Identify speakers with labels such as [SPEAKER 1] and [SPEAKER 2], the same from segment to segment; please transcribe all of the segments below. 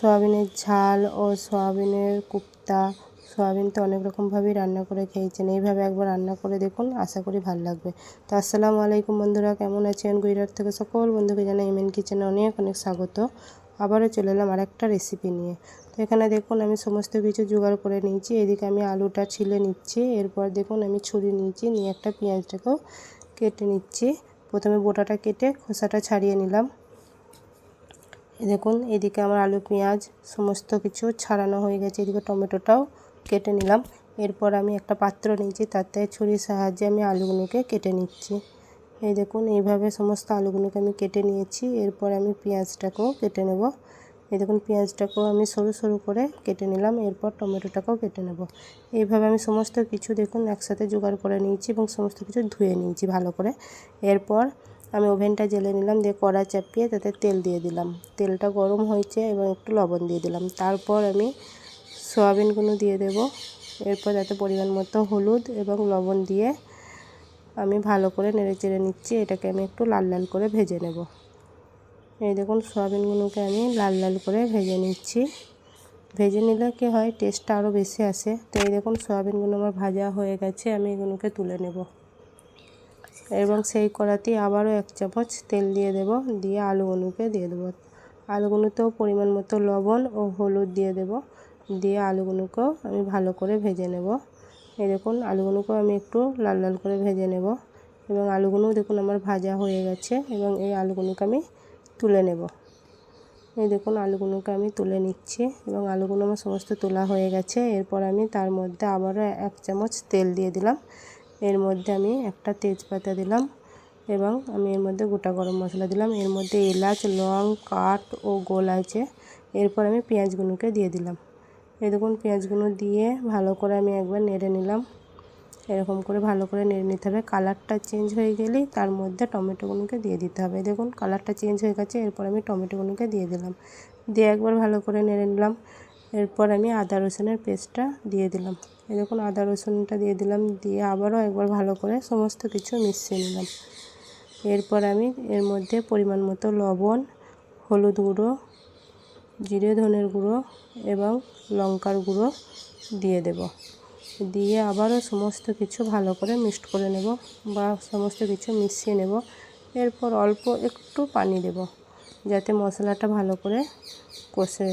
[SPEAKER 1] সয়াবিনের ঝাল ও সয়াবিনের কুপ্তা। সয়াবিন তো অনেক রকমভাবেই রান্না করে খেয়েছেন। এইভাবে একবার রান্না করে দেখুন, আশা করি ভালো লাগবে। তো আসসালামু আলাইকুম বন্ধুরা, কেমন আছেন? গুজরাট থেকে সকল বন্ধুকে জানাই এমএন কিচেনে অনেক অনেক স্বাগত। আবারও চলে এলাম আরেকটা রেসিপি নিয়ে। তো এখানে দেখুন, আমি সমস্ত কিছু জোগাড় করে নিয়েছি। এদিকে আমি আলুটা ছিলে নিচ্ছি। এরপর দেখুন, আমি ছুরি নিয়েছি, নিয়ে একটা পেঁয়াজটাকেও কেটে নিচ্ছি। প্রথমে বোটাটা কেটে খোসাটা ছাড়িয়ে নিলাম। দেখুন, এদিকে আমার আলু, পেঁয়াজ, সমস্ত কিছু ছাড়ানো হয়ে গেছে। এদিকে টমেটোটাও কেটে নিলাম। এরপর আমি একটা পাত্র নিয়েছি, তাতে ছুরির সাহায্যে আমি আলুগুলোকে কেটে নিচ্ছি। এই দেখুন, এইভাবে সমস্ত আলুগুলোকে আমি কেটে নিয়েছি। এরপর আমি পেঁয়াজটাকেও কেটে নেব। এই দেখুন, পেঁয়াজটাকেও আমি সরু সরু করে কেটে নিলাম। এরপর টমেটোটাকেও কেটে নেব। এইভাবে আমি সমস্ত কিছু দেখুন, একসাথে জোগাড় করে নিয়েছি এবং সমস্ত কিছু ধুয়ে নিয়েছি ভালো করে। এরপর আমি ওভেনটা জেলে নিলাম, দিয়ে কড়া চাপিয়ে তাতে তেল দিয়ে দিলাম। তেলটা গরম হয়েছে এবং একটু লবণ দিয়ে দিলাম। তারপর আমি সয়াবিনগুলো দিয়ে দেব। এরপর তাতে পরিমাণ মতো হলুদ এবং লবণ দিয়ে আমি ভালো করে নেড়ে চেড়ে নিচ্ছি। এটাকে আমি একটু লাল লাল করে ভেজে নেব। এই দেখুন, সয়াবিনগুলোকে আমি লাল লাল করে ভেজে নিচ্ছি। ভেজে নিলে কি হয় টেস্টটা আরও বেশি আসে। তো এই দেখুন, সয়াবিনগুলো আমার ভাজা হয়ে গেছে, আমি এগুলোকে তুলে নেব। এবং সেই কড়াতেই আবারও এক চামচ তেল দিয়ে দেব, দিয়ে আলুগুলোকে দিয়ে দেবো। আলুগুলোতেও পরিমাণ মতো লবণ ও হলুদ দিয়ে দেব, দিয়ে আলুগুলোকেও আমি ভালো করে ভেজে নেব। এই দেখুন, আলুগুলোকেও আমি একটু লাল লাল করে ভেজে নেব এবং আলুগুলোও দেখুন আমার ভাজা হয়ে গেছে এবং এই আলুগুলোকে আমি তুলে নেব। এই দেখুন, আলুগুলোকে আমি তুলে নিচ্ছি এবং আলুগুলো আমার সমস্ত তোলা হয়ে গেছে। এরপর আমি তার মধ্যে আবারও এক চামচ তেল দিয়ে দিলাম। এর মধ্যে আমি একটা তেজপাতা দিলাম এবং আমি এর মধ্যে গোটা গরম মশলা দিলাম। এর মধ্যে এলাচ, লং, কাঠ ও গোল আছে। এরপর আমি পেঁয়াজগুলোকে দিয়ে দিলাম। দেখুন, পেঁয়াজগুলো দিয়ে ভালো করে আমি একবার নেড়ে নিলাম। এরকম করে ভালো করে নেড়ে নিতে হবে। কালারটা চেঞ্জ হয়ে গেলেই তার মধ্যে টমেটোগুলোকে দিয়ে দিতে হবে। দেখুন, কালারটা চেঞ্জ হয়ে গেছে। এরপর আমি টমেটোগুলোকে দিয়ে দিলাম। দিয়ে একবার ভালো করে নেড়ে নিলাম। এরপর আমি আদা রসুনের পেস্টটা দিয়ে দিলাম। এই দেখুন, আদা রসুনটা দিয়ে দিলাম, দিয়ে আবারও একবার ভালো করে সমস্ত কিছু মিশিয়ে নিলাম। এরপর আমি এর মধ্যে পরিমাণ মতো লবণ, হলুদ গুঁড়ো, জিরে, ধনের গুঁড়ো এবং লঙ্কার গুঁড়ো দিয়ে দেব। দিয়ে আবারও সমস্ত কিছু ভালো করে মিক্সড করে নেব বা সমস্ত কিছু মিশিয়ে নেব। এরপর অল্প একটু পানি দেব, যাতে মশলাটা ভালো করে কষে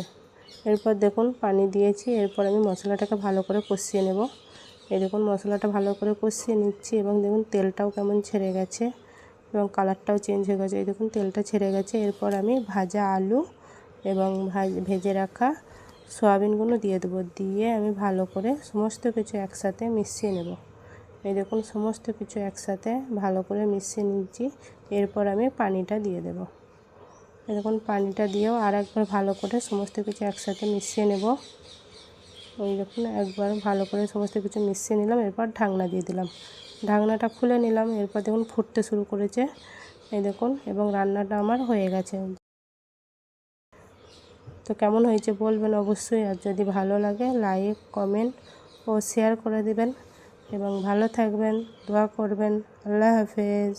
[SPEAKER 1] এরপর দেখুন পানি দিয়েছি, এরপর আমি মশলাটাকে ভালো করে কষিয়ে নেব। এই দেখুন মশলাটা ভালো করে কষিয়ে নিচ্ছি এবং দেখুন তেলটাও কেমন ছেড়ে গেছে এবং কালারটাও চেঞ্জ হয়ে গেছে। এই দেখুন তেলটা ছেড়ে গেছে, এরপর আমি ভাজা আলু এবং ভেজে রাখা সয়াবিনগুলো দিয়ে দেবো, দিয়ে আমি ভালো করে সমস্ত কিছু একসাথে মিশিয়ে নেব। এই দেখুন সমস্ত কিছু একসাথে ভালো করে মিশিয়ে নিচ্ছি, এরপর আমি পানিটা দিয়ে দেব। দেখুন, পানিটা দিয়েও আর একবার ভালো করে সমস্ত কিছু একসাথে মিশিয়ে নেব। ওই দেখুন, একবার ভালো করে সমস্ত কিছু মিশিয়ে নিলাম, এরপর ঢাকনা দিয়ে দিলাম। ঢাকনাটা খুলে নিলাম, এরপর দেখুন, ফুটতে শুরু করেছে। এই দেখুন, এবং রান্নাটা আমার হয়ে গেছে। তো কেমন হয়েছে বলবেন অবশ্যই, আর যদি ভালো লাগে, লাইক, কমেন্ট ও শেয়ার করে দেবেন। এবং ভালো থাকবেন, দোয়া করবেন। আল্লাহ হাফেজ।